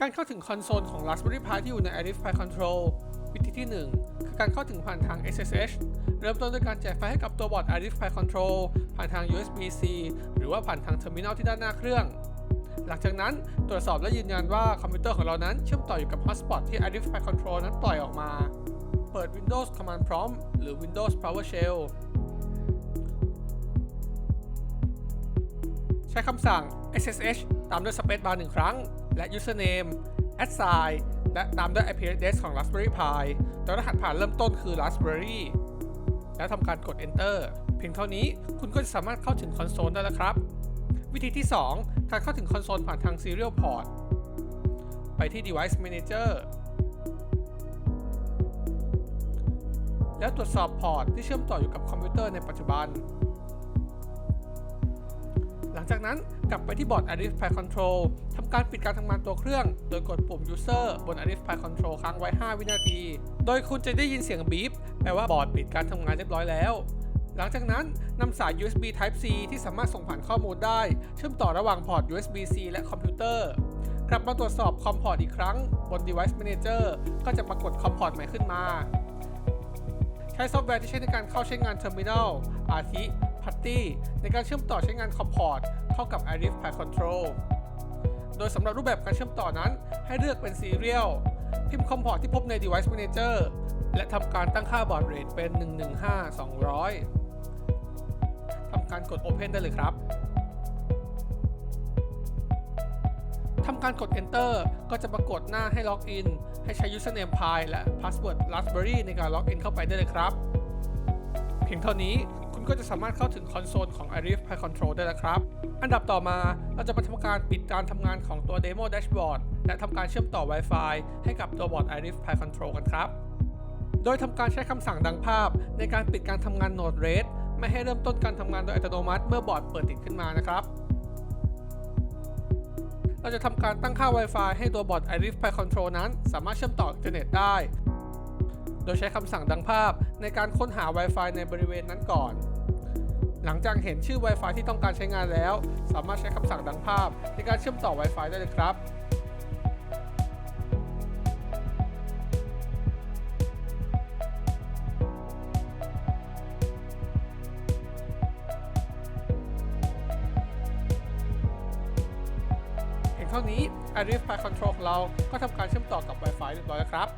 การเข้าถึงคอนโซลของ Raspberry Pi ที่อยู่ใน Arif Pi Control วิธีที่ 1 คือการเข้าถึงผ่านทาง SSH เริ่มต้นด้วยการแจกไฟล์ให้กับตัวบอร์ด Arif Pi Control ผ่านทาง USB-C หรือว่าผ่านทางเทอร์มินอลที่ด้านหน้าเครื่อง หลังจากนั้นตรวจสอบและยืนยันว่าคอมพิวเตอร์ของเรานั้นเชื่อมต่ออยู่กับ Hotspot ที่ Arif Pi Control นั้นปล่อยออกมา เปิด Windows Command Prompt หรือ Windows PowerShell ใช้คำสั่ง ssh ตามด้วย space bar หนึ่งครั้ง และ username assign และตามด้วย IP address ของ Raspberry Pi โดยรหัสผ่านเริ่มต้นคือ Raspberry แล้วทำการกด enter เพียงเท่านี้คุณก็จะสามารถเข้าถึงคอนโซลได้แล้วครับ วิธีที่ 2 การเข้าถึงคอนโซลผ่านทาง Serial Port ไปที่ Device Manager แล้วตรวจสอบพอร์ตที่เชื่อมต่ออยู่กับคอมพิวเตอร์ในปัจจุบัน หลังจากนั้นกลับไปที่บอร์ด Arif Pi Control ทำการปิดการทำงานตัวเครื่อง โดยกดปุ่ม User บน Arif Pi Control ค้างไว้ 5 วินาที โดยคุณจะได้ยินเสียงบีบแปลว่าบอร์ดปิดการทำงานเรียบร้อยแล้ว หลังจากนั้นนำสาย USB Type C ที่สามารถส่งผ่านข้อมูลได้ เชื่อมต่อระหว่างพอร์ต USB-C และคอมพิวเตอร์ กลับมาตรวจสอบคอมพอร์ตอีกครั้งบน Device Manager ก็จะปรากฏคอมพอร์ตใหม่ขึ้นมา ใช้ซอฟต์แวร์ที่ใช้ในการเข้าใช้งาน Terminal อาทิ Putty ในการเชื่อมต่อใช้งานคอมพอร์ตเข้ากับ Arif Pi Control โดยสำหรับรูปแบบการเชื่อมต่อนั้น ให้เลือกเป็น Serial พิมพ์คอมพอร์ตที่พบใน Device Manager และทำการตั้งค่าบอร์ดเรทเป็น 115-200 ทำการกด Open ได้เลยครับ ทำการกด Enter ก็จะปรากฏหน้าให้ล็อกอิน ให้ใช้ Username Pi และ Password Raspberry ในการล็อกอินเข้าไปได้เลยครับ เพียงเท่านี้ ก็จะสามารถเข้าถึงคอนโซลของ Arif Pi Control ได้แล้วครับ อันดับต่อมาเราจะมาทำการปิดการทำงานของตัว Demo Dashboard และทำการเชื่อมต่อ Wi-Fi ให้กับตัวบอร์ด Arif Pi Control กันครับ โดยทำการใช้คำสั่งดังภาพ ในการปิดการทำงาน Node RED ไม่ให้เริ่มต้นการทำงานโดยอัตโนมัติเมื่อบอร์ดเปิดติดขึ้นมานะครับ เราจะทำการตั้งค่า Wi-Fi ให้ตัวบอร์ด Arif Pi Control นั้น สามารถเชื่อมต่ออินเทอร์เน็ตได้ โดยใช้คำสั่งดังภาพในการค้นหา Wi-Fi ในบริเวณนั้นก่อน หลังจากเห็นชื่อ Wi-Fi ที่ต้องการใช้งานแล้ว สามารถใช้คำสั่งดังภาพ ในการเชื่อมต่อ Wi-Fi ได้เลยครับเท่านี้ Arif Pi Control ของเราก็ทำการเชื่อมต่อกับ Wi-Fi เรียบร้อยแล้วครับ